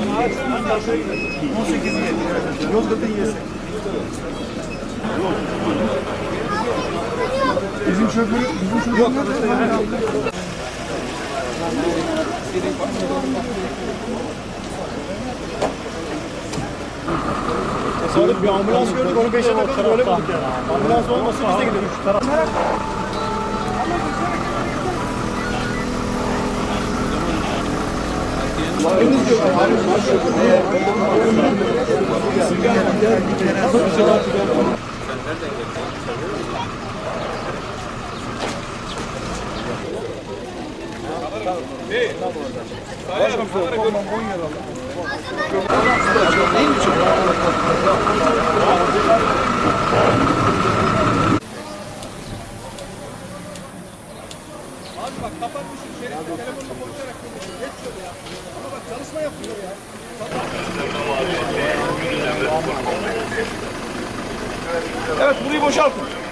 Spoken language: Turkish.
18 mi? Yozgat'ın yesi. Bizim şoförü, bizim şoförü yok. Tesadüf bir ambulans gördük, onu beşe takıldık, öyle bulduk yani. Ambulans olmasa biz de gidelim. Üç taraf. Hey, başkan kamera gör. 10 yer aldım. Neymiş o? Abi bak kapatmışsın şerefsiz telefonla konuşarak. Geç şöyle ya. Evet burayı boşaltın.